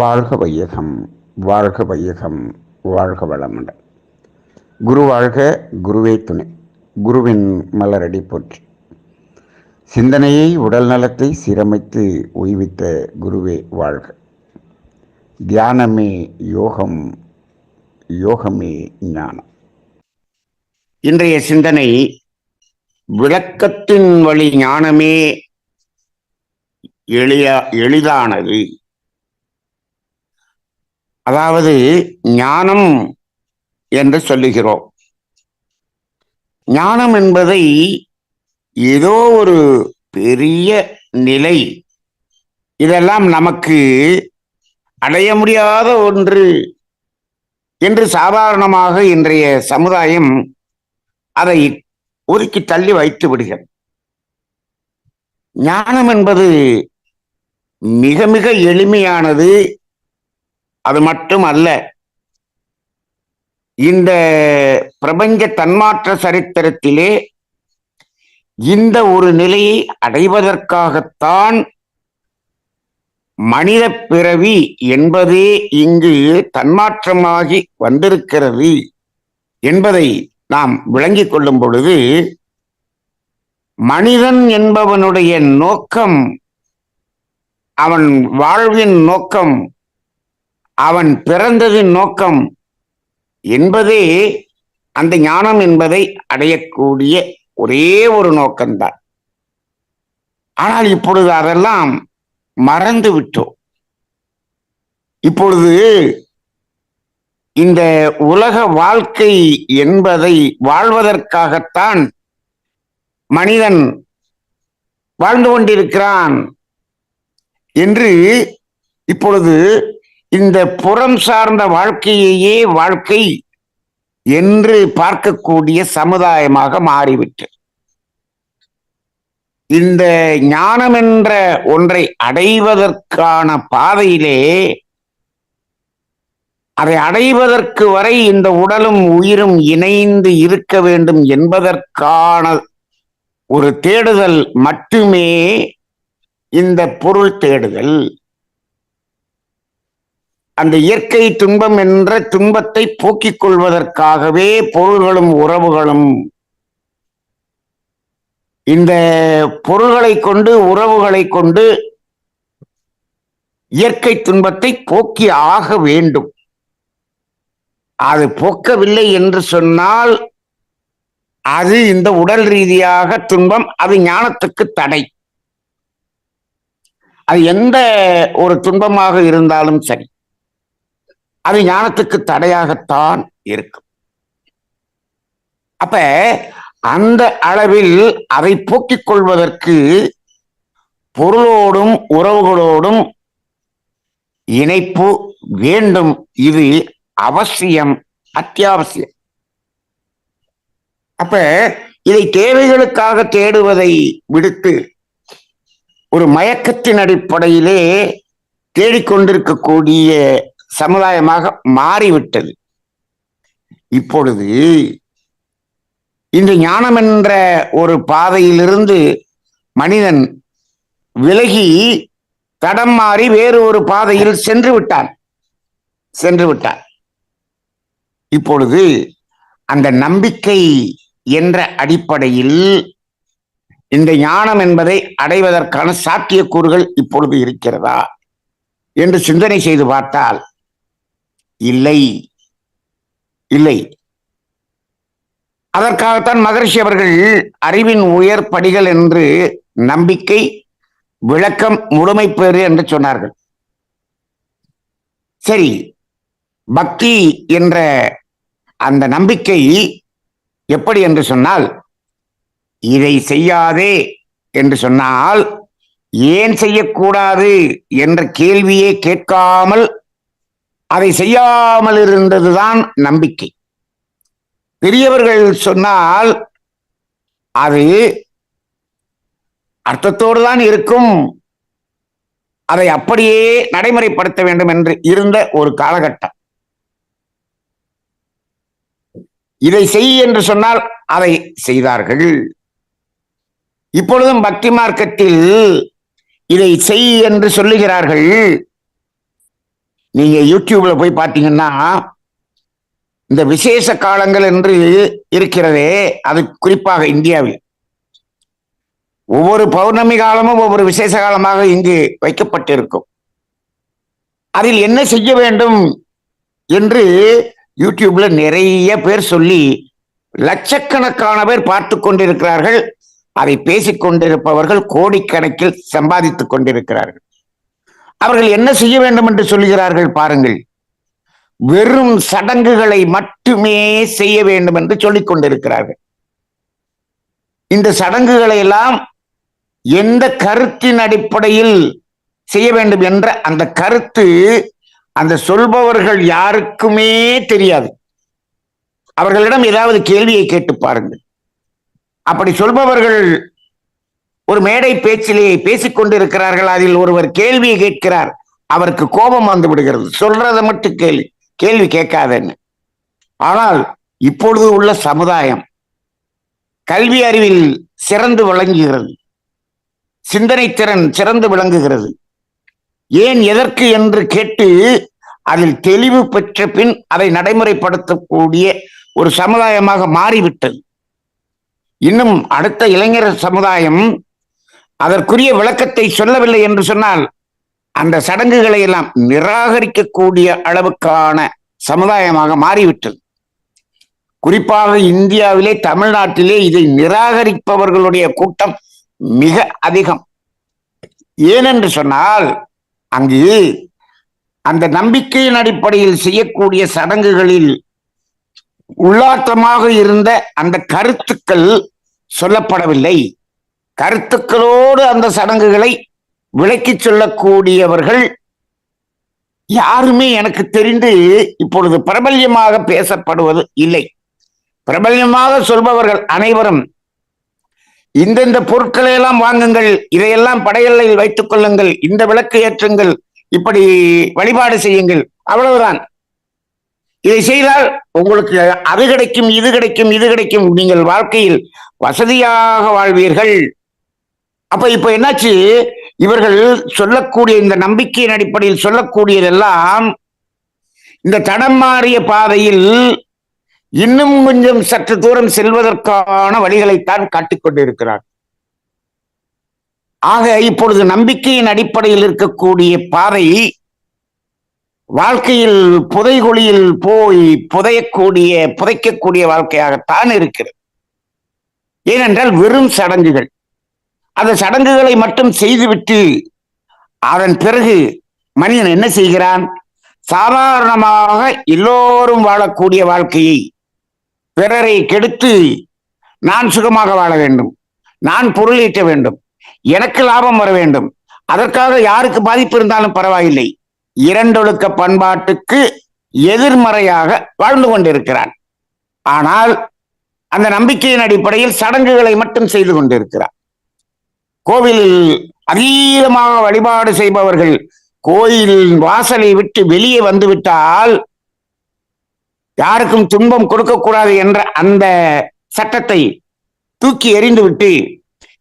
வாழ்க வையகம் வாழ்க வையகம் வாழ்க வளமுடன். குரு வாழ்க குருவே துணை. குருவின் மலரடி போற்றி. சிந்தனையை உடல் நலத்தை சீரமைத்து ஓய்வித்த குருவே வாழ்க. தியானமே யோகம் யோகமே ஞானம். இன்றைய சிந்தனை விளக்கத்தின் வழி ஞானமே எளிய எளிதானது. அதாவது ஞானம் என்று சொல்லுகிறோம். ஞானம் என்பதை ஏதோ ஒரு பெரிய நிலை இதெல்லாம் நமக்கு அடைய முடியாத ஒன்று என்று சாதாரணமாக இன்றைய சமுதாயம் அதை ஒதுக்கி தள்ளி வைத்து விடுகிறது. ஞானம் என்பது மிக மிக எளிமையானது அது மட்டும் அல்ல இந்த பிரபஞ்ச தன்மாற்ற சரித்திரத்திலே இந்த ஒரு நிலையை அடைவதற்காகத்தான் மனித பிறவி என்பதே இங்கு தன்மாற்றமாகி வந்திருக்கிறது என்பதை நாம் விளங்கிக் கொள்ளும் பொழுது மனிதன் என்பவனுடைய நோக்கம் அவன் வாழ்வின் நோக்கம் அவன் பிறந்ததின் நோக்கம் என்பதே அந்த ஞானம் என்பதை அடையக்கூடிய ஒரே ஒரு நோக்கம்தான். ஆனால் இப்பொழுது அதெல்லாம் மறந்து விட்டோம். இப்பொழுது இந்த உலக வாழ்க்கை என்பதை வாழ்வதற்காகத்தான் மனிதன் வாழ்ந்து கொண்டிருக்கிறான் என்று இப்பொழுது இந்த புறம் சார்ந்த வாழ்க்கையையே வாழ்க்கை என்று பார்க்கக்கூடிய சமுதாயமாக மாறிவிட்டு இந்த ஞானம் என்ற ஒன்றை அடைவதற்கான பாதையிலே அதை அடைவதற்கு வரை இந்த உடலும் உயிரும் இணைந்து இருக்க வேண்டும் என்பதற்கான ஒரு தேடுதல் மட்டுமே இந்த பொருள் தேடுதல். அந்த இயற்கை துன்பம் என்ற துன்பத்தை போக்கிக் கொள்வதற்காகவே பொருள்களும் உறவுகளும் இந்த பொருள்களை கொண்டு உறவுகளை கொண்டு இயற்கை துன்பத்தை போக்கி ஆக வேண்டும். அது போக்கவில்லை என்று சொன்னால் அது இந்த உடல் ரீதியாக துன்பம் அது ஞானத்துக்கு தடை. அது எந்த ஒரு துன்பமாக இருந்தாலும் சரி. அது ஞானத்துக்கு தடையாகத்தான் இருக்கும். அப்ப அந்த அளவில் அதை போக்கிக் கொள்வதற்கு பொருளோடும் உறவுகளோடும் இணைப்பு வேண்டும். இது அவசியம் அத்தியாவசியம். அப்ப இதை தேவைகளுக்காக தேடுவதை விடுத்து ஒரு மயக்கத்தின் அடிப்படையிலே தேடிக்கொண்டிருக்கக்கூடிய சமுதாயமாக மாறிவிட்டது. இப்பொழுது இந்த ஞானம் என்ற ஒரு பாதையிலிருந்து மனிதன் விலகி தடம் மாறி வேறு ஒரு பாதையில் சென்று விட்டான். சென்று விட்டான். இப்பொழுது அந்த நம்பிக்கை என்ற அடிப்படையில் இந்த ஞானம் என்பதை அடைவதற்கான சாத்தியக்கூறுகள் இப்பொழுது இருக்கிறதா? என்று சிந்தனை செய்து பார்த்தால் இல்லை. இல்லை. அதற்காகத்தான் மகரிஷி அவர்கள் அறிவின் உயர் படிகள் என்று நம்பிக்கை விளக்கம் முழுமை பெறு என்று சொன்னார்கள். சரி பக்தி என்ற அந்த நம்பிக்கை எப்படி என்று சொன்னால் இதை செய்யாதே என்று சொன்னால் ஏன் செய்யக்கூடாது என்ற கேள்வியே கேட்காமல் அதை செய்யாமல் இருந்ததுதான் நம்பிக்கை. பெரியவர்கள் சொன்னால் அது அர்த்தத்தோடு தான் இருக்கும். அதை அப்படியே நடைமுறைப்படுத்த வேண்டும் என்று இருந்த ஒரு காலகட்டம். இதை செய் என்று சொன்னால் அதை செய்தார்கள். இப்பொழுதும் பக்தி மார்க்கத்தில் இதை செய் என்று சொல்லுகிறார்கள். நீங்க யூடியூப்ல போய் பார்த்தீங்கன்னா இந்த விசேஷ காலங்கள் என்று இருக்கிறதே அது குறிப்பாக இந்தியாவில். ஒவ்வொரு பௌர்ணமி காலமும் ஒவ்வொரு விசேஷ காலமாக இங்கு வைக்கப்பட்டிருக்கும். அதில் என்ன செய்ய வேண்டும் என்று யூடியூப்ல நிறைய பேர் சொல்லி லட்சக்கணக்கான பேர் பார்த்து கொண்டிருக்கிறார்கள். அதை பேசிக் கொண்டிருப்பவர்கள் கோடிக்கணக்கில் சம்பாதித்துக் கொண்டிருக்கிறார்கள். அவர்கள் என்ன செய்ய வேண்டும் என்று சொல்கிறார்கள் பாருங்கள். வெறும் சடங்குகளை மட்டுமே செய்ய வேண்டும் என்று சொல்லிக் கொண்டிருக்கிறார்கள். இந்த சடங்குகளை எல்லாம் எந்த கருத்தின் அடிப்படையில் செய்ய வேண்டும் என்ற அந்த கருத்து அந்த சொல்பவர்கள் யாருக்குமே தெரியாது. அவர்களிடம் ஏதாவது கேள்வியை கேட்டு பாருங்கள். அப்படி சொல்பவர்கள் ஒரு மேடை பேச்சிலே பேசிக் கொண்டிருக்கிறார்கள் அதில் ஒருவர் கேள்வியை கேட்கிறார். அவருக்கு கோபம் வந்து விடுகிறது. சொல்றதை மட்டும் கேள்வி கேள்வி கேட்காதன்னு. ஆனால் இப்பொழுது உள்ள சமுதாயம் கல்வி அறிவில் சிறந்து விளங்குகிறது. சிந்தனை திறன் சிறந்து விளங்குகிறது. ஏன் எதற்கு என்று கேட்டு அதில் தெளிவு பெற்ற பின் அதை நடைமுறைப்படுத்தக்கூடிய ஒரு சமுதாயமாக மாறிவிட்டது. இன்னும் அடுத்த இளைஞர் சமுதாயம் அதற்குரிய விளக்கத்தை சொல்லவில்லை என்று சொன்னால் அந்த சடங்குகளை எல்லாம் நிராகரிக்கக்கூடிய அளவுக்கான சமுதாயமாக மாறிவிட்டது. குறிப்பாக இந்தியாவிலே தமிழ்நாட்டிலே இதை நிராகரிப்பவர்களுடைய கூட்டம் மிக அதிகம். ஏனென்று சொன்னால் அங்கு அந்த நம்பிக்கையின் அடிப்படையில் செய்யக்கூடிய சடங்குகளில் உள்ளாட்டமாக இருந்த அந்த கருத்துக்கள் சொல்லப்படவில்லை. கருத்துக்களோடு அந்த சடங்குகளை விளக்கி சொல்லக்கூடியவர்கள் யாருமே எனக்கு தெரிந்து இப்பொழுது பிரபல்யமாக பேசப்படுவது இல்லை. பிரபல்யமாக சொல்பவர்கள் அனைவரும் இந்தந்த பொருட்களை எல்லாம் வாங்குங்கள் இதையெல்லாம் படையல்லையில் வைத்துக் கொள்ளுங்கள் இந்த விளக்கு ஏற்றுங்கள் இப்படி வழிபாடு செய்யுங்கள் அவ்வளவுதான். இதை செய்தால் உங்களுக்கு அது கிடைக்கும் இது கிடைக்கும் இது கிடைக்கும். நீங்கள் வாழ்க்கையில் வசதியாக வாழ்வீர்கள். அப்ப இப்ப என்னாச்சு? இவர்கள் சொல்லக்கூடிய இந்த நம்பிக்கையின் அடிப்படையில் சொல்லக்கூடியதெல்லாம் இந்த தடம் மாறிய பாதையில் இன்னும் கொஞ்சம் சற்று தூரம் செல்வதற்கான வழிகளைத்தான் காட்டிக் கொண்டிருக்கிறார். ஆக இப்பொழுது நம்பிக்கையின் அடிப்படையில் இருக்கக்கூடிய பாதை வாழ்க்கையில் புதைகுழியில் போய் புதையக்கூடிய புதைக்கக்கூடிய வாழ்க்கையாகத்தான் இருக்கிறது. ஏனென்றால் வெறும் சடங்குகள். அந்த சடங்குகளை மட்டும் செய்துவிட்டு அதன் பிறகு மனிதன் என்ன செய்கிறான்? சாதாரணமாக எல்லோரும் வாழக்கூடிய வாழ்க்கையை பிறரை கெடுத்து நான் சுகமாக வாழ வேண்டும். நான் பொருள் ஈட்ட வேண்டும். எனக்கு லாபம் வர வேண்டும். அதற்காக யாருக்கு பாதிப்பு இருந்தாலும் பரவாயில்லை. இரண்டொழுக்க பண்பாட்டுக்கு எதிர்மறையாக வாழ்ந்து கொண்டிருக்கிறான். ஆனால் அந்த நம்பிக்கையின் அடிப்படையில் சடங்குகளை மட்டும் செய்து கொண்டிருக்கிறான். கோவிலில் அதீதமாக வழிபாடு செய்பவர்கள் கோயிலின் வாசலை விட்டு வெளியே வந்து விட்டால் யாருக்கும் துன்பம் கொடுக்கக்கூடாது என்ற அந்த சட்டத்தை தூக்கி எறிந்து விட்டு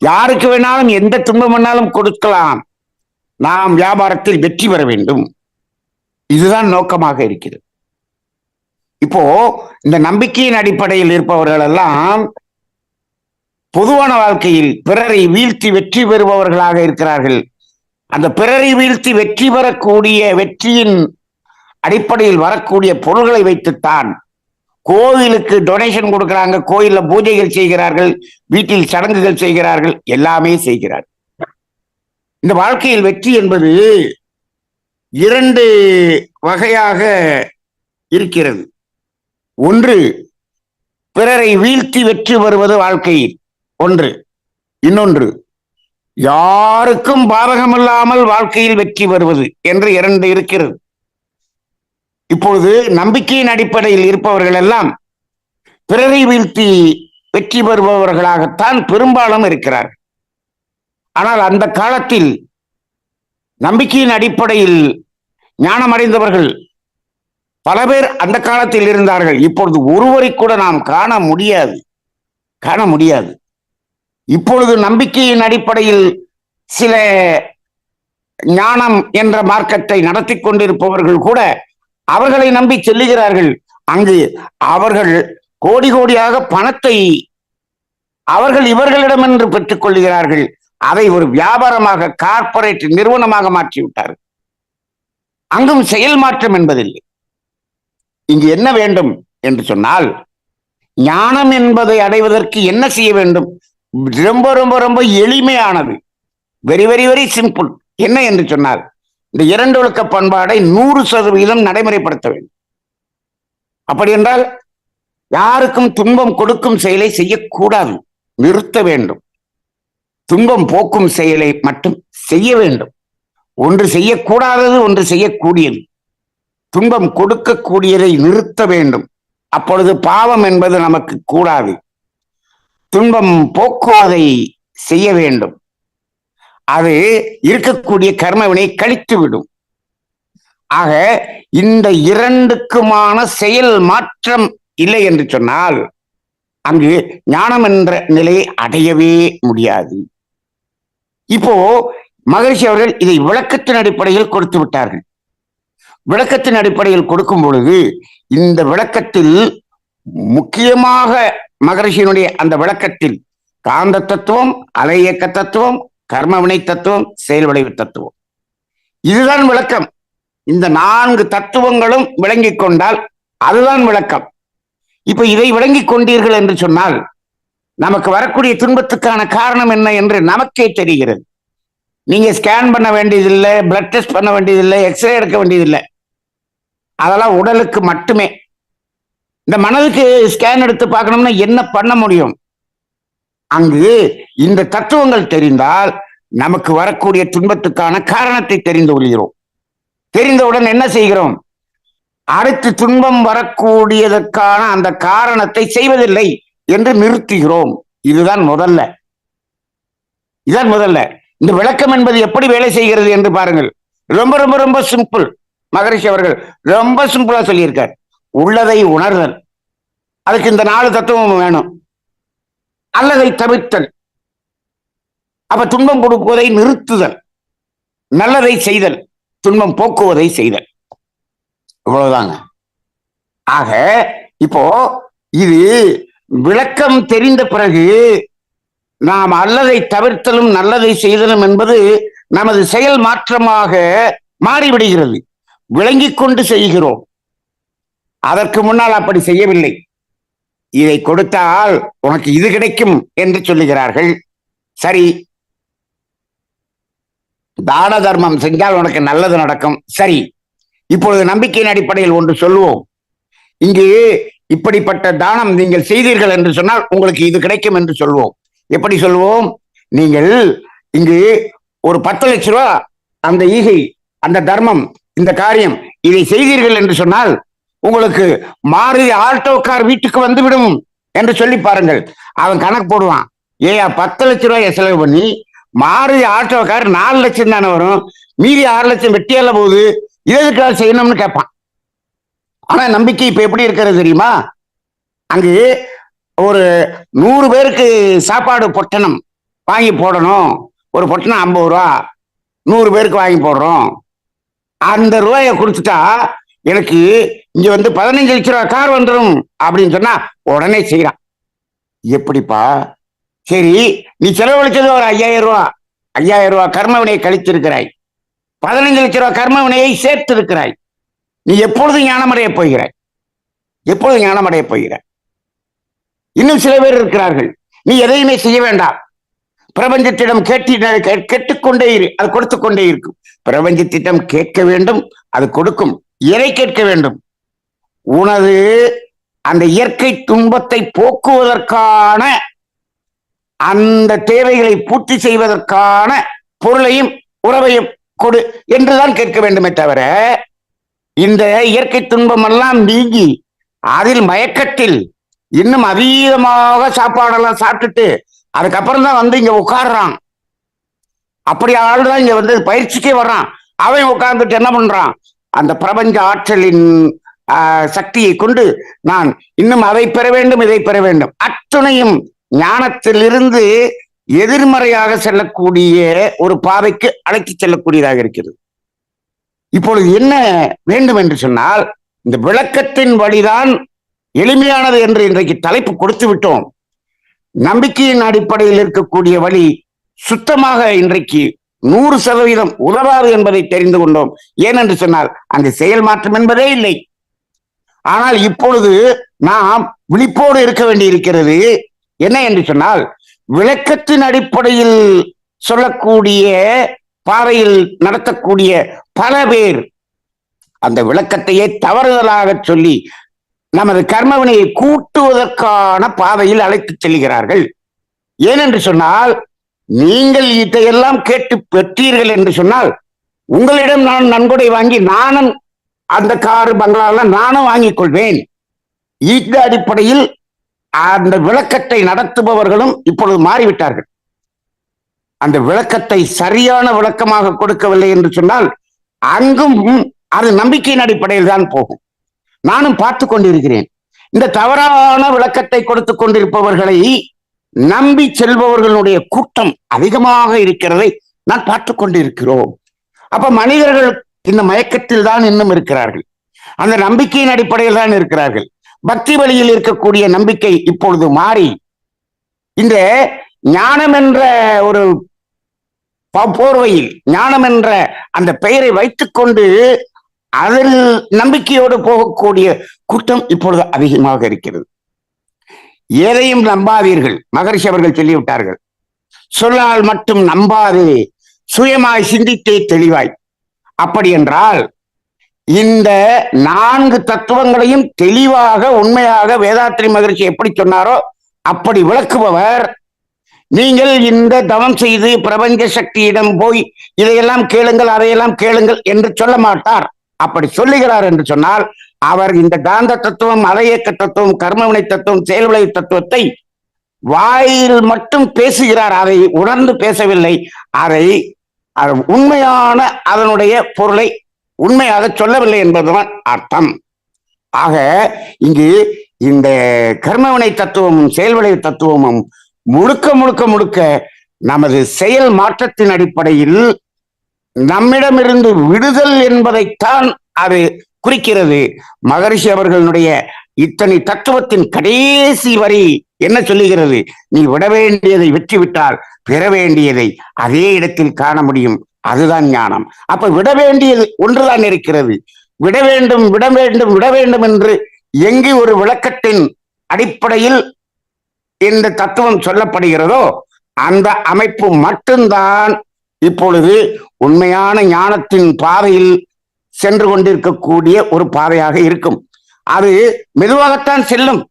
யாருக்கு வேணாலும் எந்த துன்பம் வேணாலும் கொடுக்கலாம். நாம் வியாபாரத்தில் வெற்றி பெற வேண்டும். இதுதான் நோக்கமாக இருக்கிறது. இப்போ இந்த நம்பிக்கையின் அடிப்படையில் இருப்பவர்கள் எல்லாம் பொதுவான வாழ்க்கையில் பிறரை வீழ்த்தி வெற்றி பெறுபவர்களாக இருக்கிறார்கள். அந்த பிறரை வீழ்த்தி வெற்றி பெறக்கூடிய வெற்றியின் அடிப்படையில் வரக்கூடிய பொருள்களை வைத்துத்தான் கோவிலுக்கு டொனேஷன் கொடுக்குறாங்க. கோயில்ல பூஜைகள் செய்கிறார்கள் வீட்டில் சடங்குகள் செய்கிறார்கள் எல்லாமே செய்கிறார்கள் இந்த வாழ்க்கையில் வெற்றி என்பது இரண்டு வகையாக இருக்கிறது. ஒன்று பிறரை வீழ்த்தி வெற்றி பெறுவது வாழ்க்கையில். ஒன்று. இன்னொன்று யாருக்கும் பாதகமில்லாமல் வாழ்க்கையில் வெற்றி வருவது என்று இரண்டு இருக்கிறது. இப்பொழுது நம்பிக்கையின் அடிப்படையில் இருப்பவர்கள் எல்லாம் பிறரை வீழ்த்தி வெற்றி பெறுபவர்களாகத்தான் பெரும்பாலும் இருக்கிறார் ஆனால் அந்த காலத்தில் நம்பிக்கையின் அடிப்படையில் ஞானமடைந்தவர்கள் பல பேர் அந்த காலத்தில் இருந்தார்கள். இப்பொழுது ஒருவரை கூட நாம் காண முடியாது. காண முடியாது. இப்பொழுது நம்பிக்கையின் அடிப்படையில் சில ஞானம் என்ற மார்க்கத்தை நடத்தி கொண்டிருப்பவர்கள் கூட அவர்களை நம்பி செல்லுகிறார்கள். அங்கு அவர்கள் கோடி கோடியாக பணத்தை அவர்கள் இவர்களிடம் என்று பெற்றுக் கொள்கிறார்கள் அதை ஒரு வியாபாரமாக கார்ப்பரேட் நிறுவனமாக மாற்றி விட்டார்கள் அங்கும் செயல் மாற்றம் என்பதில்லை. இங்கு என்ன வேண்டும் என்று சொன்னால் ஞானம் என்பதை அடைவதற்கு என்ன செய்ய வேண்டும்? ரொம்ப ரொம்ப ரொம்ப எளிமையானது. வெரி வெரி வெரி சிம்பிள் என்ன என்று சொன்னால் இந்த இரண்டு ஒழுக்க பண்பாடை நூறு சதவீதம் நடைமுறைப்படுத்த வேண்டும். அப்படி என்றால் யாருக்கும் துன்பம் கொடுக்கும் செயலை செய்யக்கூடாது. நிறுத்த வேண்டும். துன்பம் போக்கும் செயலை மட்டும் செய்ய வேண்டும். ஒன்று செய்யக்கூடாதது ஒன்று செய்யக்கூடியது. துன்பம் கொடுக்கக்கூடியதை நிறுத்த வேண்டும். அப்பொழுது பாவம் என்பது நமக்கு கூடாது. துன்பம் போக்குவதை செய்ய வேண்டும். அது இருக்கக்கூடிய கர்மவினை கழித்து விடும் ஆக இந்த இரண்டுக்குமான செயல் மாற்றம் இல்லை என்று சொன்னால் அங்கு ஞானம் என்ற நிலையை அடையவே முடியாது. இப்போ மகிழ்ச்சி அவர்கள் இதை விளக்கத்தின் அடிப்படையில் கொடுத்து விட்டார்கள். விளக்கத்தின் அடிப்படையில் கொடுக்கும் பொழுது இந்த விளக்கத்தில் முக்கியமாக மகரிஷியினுடைய அந்த விளக்கத்தில் காந்த தத்துவம் அலை இயக்க தத்துவம் கர்மவினை தத்துவம் செயல்விளைவு தத்துவம். இதுதான் விளக்கம். இந்த நான்கு தத்துவங்களும் விளங்கிக் கொண்டால் அதுதான் விளக்கம். இப்ப இதை விளங்கிக் கொண்டீர்கள் என்று சொன்னால் நமக்கு வரக்கூடிய துன்பத்துக்கான காரணம் என்ன என்று நமக்கே தெரிகிறது. நீங்க ஸ்கேன் பண்ண வேண்டியதில்லை பிளட் டெஸ்ட் பண்ண வேண்டியதில்லை எக்ஸ்ரே எடுக்க வேண்டியதில்லை. அதெல்லாம் உடலுக்கு மட்டுமே. இந்த மனதுக்கு ஸ்கேன் எடுத்து பார்க்கணும்னா என்ன பண்ண முடியும்? அங்கு இந்த தத்துவங்கள் தெரிந்தால் நமக்கு வரக்கூடிய துன்பத்துக்கான காரணத்தை தெரிந்து கொள்கிறோம். தெரிந்தவுடன் என்ன செய்கிறோம்? அடுத்து துன்பம் வரக்கூடியதற்கான அந்த காரணத்தை செய்வதில்லை என்று நிறுத்துகிறோம். இதுதான் முதல்ல. இதுதான் முதல்ல. இந்த விளக்கம் என்பது எப்படி வேலை செய்கிறது என்று பாருங்கள். ரொம்ப ரொம்ப ரொம்ப சிம்பிள் மகரிஷி அவர்கள் ரொம்ப சிம்பிளா சொல்லியிருக்கார். உள்ளதை உணர்தல். அதுக்கு இந்த நாலு தத்துவம் வேணும். அல்லதை தவிர்த்தல். அப்ப துன்பம் கொடுக்குவதை நிறுத்துதல். நல்லதை செய்தல். துன்பம் போக்குவதை செய்தல். இவ்வளவுதாங்க. ஆக இப்போ இது விளக்கம் தெரிந்த பிறகு நாம் அல்லதை தவிர்த்தலும் நல்லதை செய்தலும் என்பது நமது செயல் மாற்றமாக மாறிவிடுகிறது. விளங்கிக் கொண்டு செய்கிறோம். அதற்கு முன்னால் அப்படி செய்யவில்லை. இதை கொடுத்தால் உனக்கு இது கிடைக்கும் என்று சொல்லுகிறார்கள். சரி. தான தர்மம் செஞ்சால் உனக்கு நல்லது நடக்கும். சரி. இப்பொழுது நம்பிக்கையின் அடிப்படையில் ஒன்று சொல்லுவோம். இங்கு இப்படிப்பட்ட தானம் நீங்கள் செய்தீர்கள் என்று சொன்னால் உங்களுக்கு இது கிடைக்கும் என்று சொல்வோம். எப்படி சொல்வோம்? நீங்கள் இங்கு ஒரு பத்து லட்ச ரூபா அந்த ஈகை அந்த தர்மம் இந்த காரியம் இதை செய்தீர்கள் என்று சொன்னால் உங்களுக்கு மாருதி ஆல்டோ கார் வீட்டுக்கு வந்து விடும் என்று சொல்லி பாருங்கள். அவன் கணக்கு போடுவான். ஏயா பத்து லட்ச ரூபாய் செலவு பண்ணி மாருதி ஆட்டோக்கார் கார் நாலு லட்சம் தானே வரும். மீதி ஆறு லட்சம் வெட்டியால போகுது. இதற்காக செய்யணும்னு கேட்பான். ஆனா நம்பிக்கை இப்ப எப்படி இருக்கிறது தெரியுமா? அங்கு ஒரு நூறு பேருக்கு சாப்பாடு பொட்டணம் வாங்கி போடணும். ஒரு பொட்டணம் ஐம்பது ரூபா நூறு பேருக்கு வாங்கி போடுறோம். அந்த ரூபாயை கொடுத்துட்டா எனக்கு இங்க வந்து பதினைஞ்சு லட்ச ரூபா கார் வந்துடும் அப்படின்னு சொன்னா உடனே செய்யறான் எப்படிப்பா? சரி நீ செலவழிச்சது ஒரு ஐயாயிரம் ரூபா. ஐயாயிரம் ரூபா கர்ம வினையை கழித்திருக்கிறாய். பதினைஞ்சு லட்ச ரூபா கர்ம வினையை சேர்த்து இருக்கிறாய் நீ எப்பொழுது ஞானமடைய போகிறாய். எப்பொழுது ஞானமடைய போகிறாய். இன்னும் சில பேர் இருக்கிறார்கள். நீ எதையுமே செய்ய வேண்டாம். பிரபஞ்சத்திடம் கேட்டி கேட்டுக்கொண்டே இரு. அது கொடுத்து கொண்டே இருக்கும். பிரபஞ்சத்திடம் கேட்க வேண்டும் அது கொடுக்கும். இறை கேட்க வேண்டும். உனது அந்த இயற்கை துன்பத்தை போக்குவதற்கான அந்த தேவைகளை பூர்த்தி செய்வதற்கான பொருளையும் உறவையும் கொடு என்றுதான் கேட்க வேண்டுமே தவிர இந்த இயற்கை துன்பம் எல்லாம் நீங்கி அதில் மயக்கத்தில் இன்னும் அதீதமாக சாப்பாடெல்லாம் சாப்பிட்டுட்டு அதுக்கப்புறம் தான் வந்து இங்க உட்கார்றான். அப்படி ஆளுதான் இங்க வந்து பயிற்சிக்கே வர்றான். அவன் உட்கார்ந்துட்டு என்ன பண்றான்? அந்த பிரபஞ்ச ஆற்றலின் ஆஹ், சக்தியை கொண்டு நான் இன்னும் அதை பெற வேண்டும் இதை பெற வேண்டும். அத்துணையும் ஞானத்திலிருந்து எதிர்மறையாக செல்லக்கூடிய ஒரு பாதைக்கு அழைத்து செல்லக்கூடியதாக இருக்கிறது. இப்பொழுது என்ன வேண்டும் என்று சொன்னால் இந்த விளக்கத்தின் வழிதான் எளிமையானது என்று இன்றைக்கு தலைப்பு கொடுத்து விட்டோம். நம்பிக்கையின் அடிப்படையில் இருக்கக்கூடிய வழி சுத்தமாக இன்றைக்கு நூறு சதவீதம் உதவாது என்பதை தெரிந்து கொண்டோம். ஏனென்று சொன்னால் அங்கு செயல் மாற்றம் என்பதே இல்லை. ஆனால் இப்பொழுது நாம் விழிப்போடு இருக்க வேண்டி இருக்கிறது என்ன என்று சொன்னால் விளக்கத்தின் அடிப்படையில் சொல்லக்கூடிய பாதையில் நடத்தக்கூடிய பல பேர் அந்த விளக்கத்தையே தவறுதலாக சொல்லி நமது கர்மவினையை கூட்டுவதற்கான பாதையில் அழைத்துச் செல்கிறார்கள். ஏனென்று சொன்னால் நீங்கள் இதையெல்லாம் கேட்டு பெற்றீர்கள் என்று சொன்னால் உங்களிடம் நான் நன்கொடை வாங்கி நானும் அந்த காரு பங்களாலாம் நானும் வாங்கிக் கொள்வேன். இந்த அடிப்படையில் அந்த விளக்கத்தை நடத்துபவர்களும் இப்பொழுது மாறிவிட்டார்கள். அந்த விளக்கத்தை சரியான விளக்கமாக கொடுக்கவில்லை என்று சொன்னால் அங்கும் அது நம்பிக்கையின் அடிப்படையில் தான் போகும். நானும் பார்த்து கொண்டிருக்கிறேன். இந்த தவறான விளக்கத்தை கொடுத்து கொண்டிருப்பவர்களை நம்பி செல்பவர்களுடைய கூட்டம் அதிகமாக இருக்கிறதை நான் பார்த்து கொண்டிருக்கிறோம். அப்ப மனிதர்கள் இந்த மயக்கத்தில் தான் இன்னும் இருக்கிறார்கள். அந்த நம்பிக்கையின் அடிப்படையில் தான் இருக்கிறார்கள். பக்தி வழியில் இருக்கக்கூடிய நம்பிக்கை இப்பொழுது மாறி இந்த ஞானம் என்ற ஒரு போர்வையில் ஞானம் என்ற அந்த பெயரை வைத்துக்கொண்டு அதில் நம்பிக்கையோடு போகக்கூடிய கூட்டம் இப்பொழுது அதிகமாக இருக்கிறது. எதையும் நம்பாதீர்கள். மகரிஷி அவர்கள் சொல்லிவிட்டார்கள். சொல்லால் மட்டும் நம்பாதே. சுயமாய் சிந்தித்தே தெளிவாய். அப்படி என்றால் இந்த நான்கு தத்துவங்களையும் தெளிவாக உண்மையாக வேதாத்திரி மகரிஷி எப்படி சொன்னாரோ அப்படி விளக்குபவர் நீங்கள் இந்த தவம் செய்து பிரபஞ்ச சக்தியிடம் போய் இதையெல்லாம் கேளுங்கள் அதையெல்லாம் கேளுங்கள் என்று சொல்ல மாட்டார். அப்படி சொல்லுகிறார் என்று சொன்னால் அவர் இந்த காந்த தத்துவம் அலையக்க தத்துவம் கர்மவினை தத்துவம் செயல்விளை தத்துவத்தை வாயில் மட்டும் பேசுகிறார். அதை உணர்ந்து பேசவில்லை. அதை அது உண்மையான அதனுடைய பொருளை உண்மையாக சொல்லவில்லை என்பதுதான் அர்த்தம். ஆக இங்கு இந்த கர்மவினை தத்துவமும் செயல்விளை தத்துவமும் முழுக்க முழுக்க முழுக்க நமது செயல் மாற்றத்தின் அடிப்படையில் நம்மிடமிருந்து விடுதல் என்பதைத்தான் அது குறிக்கிறது. மகரிஷி அவர்களுடைய இத்தனை தத்துவத்தின் கடைசி வரி என்ன சொல்லுகிறது? நீ விட வேண்டியதை விட்டுவிட்டால் பெற வேண்டியதை அதே இடத்தில் காண முடியும். அதுதான் ஞானம். அப்ப விட வேண்டியது ஒன்றுதான் இருக்கிறது. விட வேண்டும் விட வேண்டும் விட வேண்டும் என்று எங்கு ஒரு விளக்கத்தின் அடிப்படையில் இந்த தத்துவம் சொல்லப்படுகிறதோ அந்த அமைப்பு மட்டும்தான் இப்பொழுது உண்மையான ஞானத்தின் பாதையில் சென்று கொண்டிருக்கக்கூடிய ஒரு பாதையாக இருக்கும். அது மெதுவாகத்தான் செல்லும்.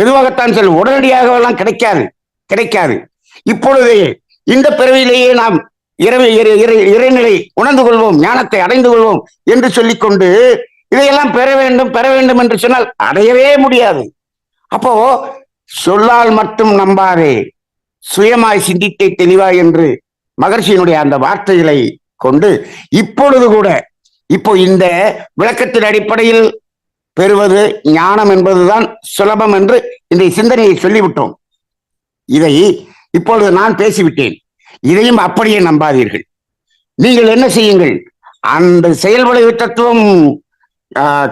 மெதுவாகத்தான் செல்லும். உடனடியாக எல்லாம் கிடைக்காது. கிடைக்காது. இப்பொழுது இந்த பிறவியிலேயே நாம் இறை இறை- இறை- இறைநிலை உணர்ந்து கொள்வோம் ஞானத்தை அடைந்து கொள்வோம் என்று சொல்லிக்கொண்டு இதையெல்லாம் பெற வேண்டும் பெற வேண்டும் என்று சொன்னால் அடையவே முடியாது. அப்போ சொல்லால் மட்டும் நம்பாதே. சுயமாய் சிந்தித்தே தெளிவாய் என்று மகர்ஷியினுடைய அந்த வார்த்தைகளை கொண்டு இப்பொழுது கூட இப்போ இந்த விளக்கத்தின் அடிப்படையில் பெறுவது ஞானம் என்பதுதான் சுலபம் என்று இந்த சிந்தனையை சொல்லிவிட்டோம். இதை இப்பொழுது நான் பேசிவிட்டேன். இதையும் அப்படியே நம்பாதீர்கள். நீங்கள் என்ன செய்யுங்கள்? அந்த செயல் தத்துவம்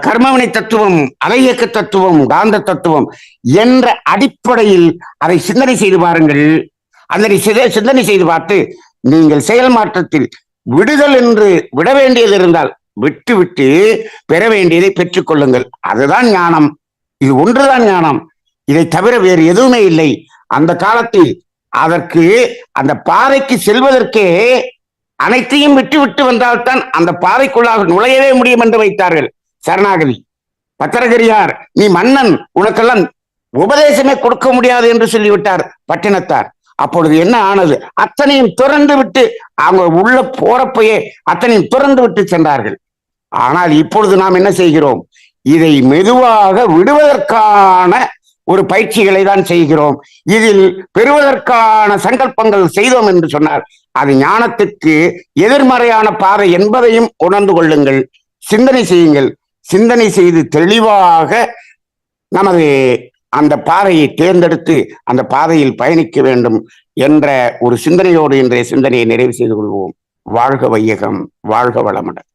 கர்மவினை தத்துவம் அலையக்க தத்துவம் காந்த தத்துவம் என்ற அடிப்படையில் அதை சிந்தனை செய்து பாருங்கள். அதனை சிந்தனை செய்து பார்த்து நீங்கள் செயல் மாற்றத்தில் விடுதல் என்று விட வேண்டியது இருந்தால் விட்டு விட்டு பெற வேண்டியதை பெற்றுக் கொள்ளுங்கள். அதுதான் ஞானம். இது ஒன்றுதான் ஞானம். இதை தவிர வேறு எதுவுமே இல்லை. அந்த காலத்தில் அதற்கு அந்த பாறைக்கு செல்வதற்கே அனைத்தையும் விட்டு விட்டு வந்தால்தான் அந்த பாறைக்குள்ளாக நுழையவே முடியும் என்று வைத்தார்கள். சரணாகதி. பத்திரகிரியார் நீ மன்னன் உனக்கெல்லாம் உபதேசமே கொடுக்க முடியாது என்று சொல்லிவிட்டார் பட்டினத்தார். அப்பொழுது என்ன ஆனது? அத்தனையும் துறந்து விட்டு அவங்க உள்ள போறப்பயே அத்தனையும் துறந்து விட்டு சென்றார்கள். ஆனால் இப்பொழுது நாம் என்ன செய்கிறோம்? இதை மெதுவாக விடுவதற்கான ஒரு பயிற்சிகளை தான் செய்கிறோம். இதில் பெறுவதற்கான சங்கல்பங்கள் செய்தோம் என்று சொன்னார் அது ஞானத்துக்கு எதிர்மறையான பாதை என்பதையும் உணர்ந்து கொள்ளுங்கள். சிந்தனை செய்யுங்கள். சிந்தனை செய்து தெளிவாக நமது அந்த பாதையை தேர்ந்தெடுத்து அந்த பாதையில் பயணிக்க வேண்டும் என்ற ஒரு சிந்தனையோடு இன்றைய சிந்தனையை நிறைவு செய்து கொள்வோம். வாழ்க வையகம். வாழ்க வளமுடன்.